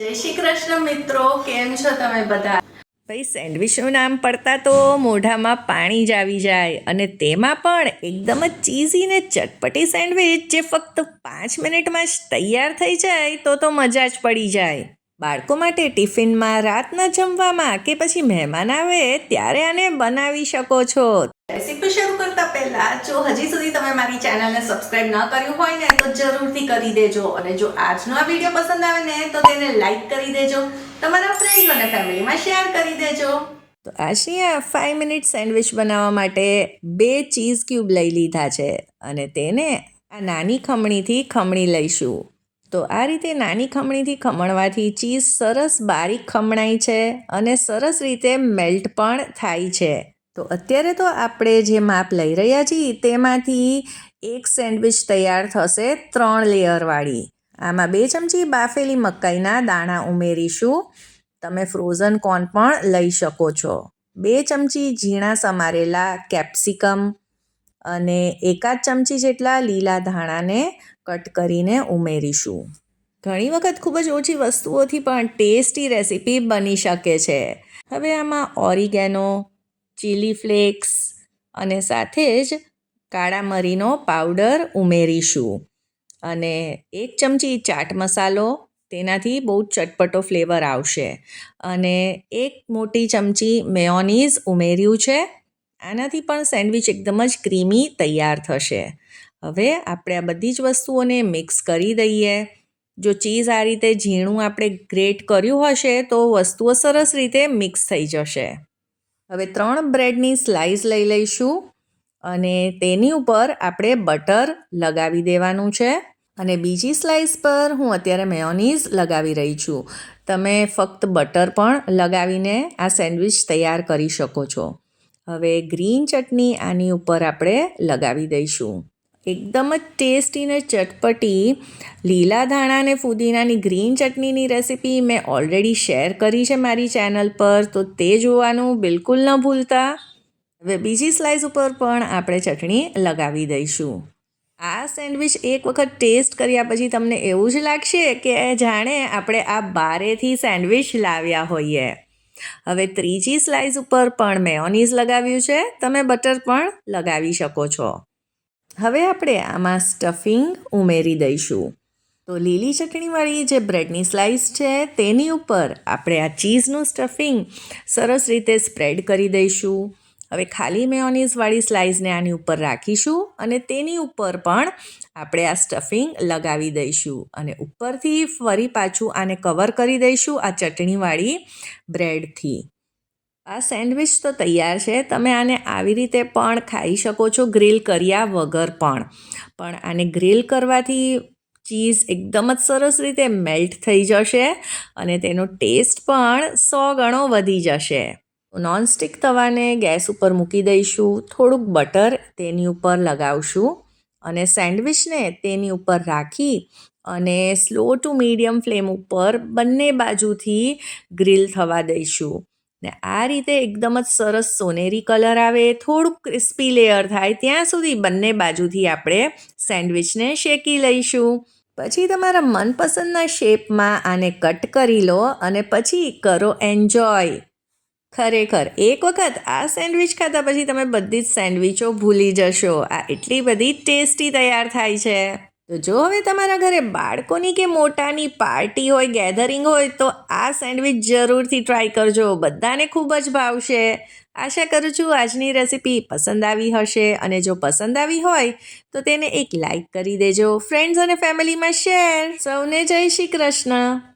શ્રી કૃષ્ણ મિત્રો, કેમ છો તમે બધા? ભાઈ, સેન્ડવિચનું નામ પડતા તો મોઢામાં પાણી જ આવી જાય અને તેમાં પણ એકદમ જ ચીઝી ને ચટપટી સેન્ડવિચ જે ફક્ત પાંચ મિનિટમાં જ તૈયાર થઈ જાય તો તો મજા જ પડી જાય. બાળકો માટે ટિફિનમાં રાતના જમવામાં કે પછી મહેમાન આવે ત્યારે આને બનાવી શકો છો. રેસીપી શરૂ કરતા પહેલા, જો હજી સુધી તમે મારી ચેનલને સબસ્ક્રાઇબ ન કર્યું હોય ને, તો જરૂરથી કરી દેજો. અને જો આજનો આ વીડિયો પસંદ આવે ને, તો તેને લાઈક કરી દેજો. તમારા ફ્રેન્ડ્સ અને ફેમિલીમાં શેર કરી દેજો. તો આશિયા ફાઇવ મિનિટ સેન્ડવિચ બનાવવા માટે બે ચીઝ ક્યુબ લઈ લીધા છે. અને તેને આ નાની ખમણીથી ખમણી લઈશું. તો આ રીતે નાની ખમણીથી ખમણવાથી ચીઝ સરસ બારીક ખમણાય છે અને સરસ રીતે મેલ્ટ પણ થાય છે. તો અત્યારે તો આપણે જે માપ લઈ રહ્યા છીએ, તેમાંથી એક સેન્ડવિચ તૈયાર થશે ત્રણ લેયરવાળી. આમાં બે ચમચી બાફેલી મકાઈના દાણા ઉમેરીશું. તમે ફ્રોઝન કોર્ન પણ લઈ શકો છો. બે ચમચી ઝીણા સમારેલા કેપ્સિકમ અને એકાદ ચમચી જેટલા લીલા ધાણાને કટ કરીને ઉમેરીશું. ઘણી વખત ખૂબ જ ઓછી વસ્તુઓથી પણ ટેસ્ટી રેસીપી બની શકે છે. હવે આમાં ઓરિગેનો ચીલી ફ્લેક્સ અને સાથે જ કાળા મરીનો પાવડર ઉમેરીશું. અને એક ચમચી ચાટ મસાલો, તેનાથી બહુ ચટપટો ફ્લેવર આવશે. અને એક મોટી ચમચી મેયોનીઝ ઉમેર્યું છે. આનાથી પણ સેન્ડવિચ એકદમ જ ક્રીમી તૈયાર થશે. હવે આપણે આ બધી જ વસ્તુઓને મિક્સ કરી દઈએ. જો ચીઝ આ રીતે ઝીણું આપણે ગ્રેટ કર્યું હશે, તો વસ્તુઓ સરસ રીતે મિક્સ થઈ જશે. હવે ત્રણ બ્રેડની સ્લાઈસ લઈ લઈશું અને તેની ઉપર આપણે બટર લગાવી દેવાનું છે. અને બીજી સ્લાઈસ પર હું અત્યારે મેયોનીઝ લગાવી રહી છું. તમે ફક્ત બટર પણ લગાવીને આ સેન્ડવિચ તૈયાર કરી શકો છો. હવે ગ્રીન ચટણી આની ઉપર આપણે લગાવી દઈશું. એકદમ જ ટેસ્ટી ને ચટપટી લીલા ધાણા અને ફુદીનાની ગ્રીન ચટણીની રેસીપી મેં ઓલરેડી શેર કરી છે મારી ચેનલ પર. તો તે જોવાનું બિલકુલ ન ભૂલતા. હવે બીજી સ્લાઇસ ઉપર પણ આપણે ચટણી લગાવી દઈશું. આ સેન્ડવિચ એક વખત ટેસ્ટ કર્યા પછી તમને એવું જ લાગશે કે જાણે આપણે આ બારેથી સેન્ડવિચ લાવ્યા હોઈએ. હવે ત્રીજી સ્લાઇસ ઉપર પણ મેયોનીઝ લગાવ્યું છે. તમે બટર પણ લગાવી શકો છો. હવે આપણે આમાં સ્ટફિંગ ઉમેરી દઈશું. તો લીલી ચટણીવાળી જે બ્રેડની સ્લાઇસ છે, તેની ઉપર આપણે આ ચીઝનું સ્ટફિંગ સરસ રીતે સ્પ્રેડ કરી દઈશું. હવે ખાલી મેયોનીઝવાળી સ્લાઇસને આની ઉપર રાખીશું અને તેની ઉપર પણ આપણે આ સ્ટફિંગ લગાવી દઈશું અને ઉપરથી ફરી પાછું આને કવર કરી દઈશું આ ચટણીવાળી બ્રેડથી. આ સેન્ડવિચ તો તૈયાર છે. તમે આને આવી રીતે પણ ખાઈ શકો છો, ગ્રીલ કર્યા વગર પણ. પણ આને ગ્રીલ કરવાથી ચીઝ એકદમ જ સરસ રીતે મેલ્ટ થઈ જશે અને તેનો ટેસ્ટ પણ સો ગણો વધી જશે. નોનસ્ટિક તવાને ગેસ ઉપર મૂકી દઈશું, થોડુંક બટર તેની ઉપર લગાવશું અને સેન્ડવિચને તેની ઉપર રાખી અને સ્લો ટુ મીડિયમ ફ્લેમ ઉપર બંને બાજુથી ગ્રીલ થવા દઈશું. ને આ રીતે એકદમ જ સરસ સોનેરી કલર આવે, થોડુંક ક્રિસ્પી લેયર થાય, ત્યાં સુધી બંને બાજુથી આપણે સેન્ડવિચને શેકી લઈશું. પછી તમારા મનપસંદના શેપમાં આને કટ કરી લો અને પછી કરો એન્જોય. ખરેખર, એક વખત આ સેન્ડવિચ ખાતા પછી તમે બધી જ સેન્ડવિચો ભૂલી જશો. આ એટલી બધી ટેસ્ટી તૈયાર થાય છે. તો જો હવે તમારા ઘરે બાળકોની કે મોટાની પાર્ટી હોય ગેધરિંગ હોય, તો આ સેન્ડવિચ જરૂરથી ટ્રાય કરજો. બધાને ખૂબ જ ભાવશે. આશા કરું છું આજની રેસીપી પસંદ આવી હશે અને જો પસંદ આવી હોય, તો તેને એક લાઈક કરી દેજો. ફ્રેન્ડ્સ અને ફેમિલીમાં શેર સૌને જય શ્રી કૃષ્ણ.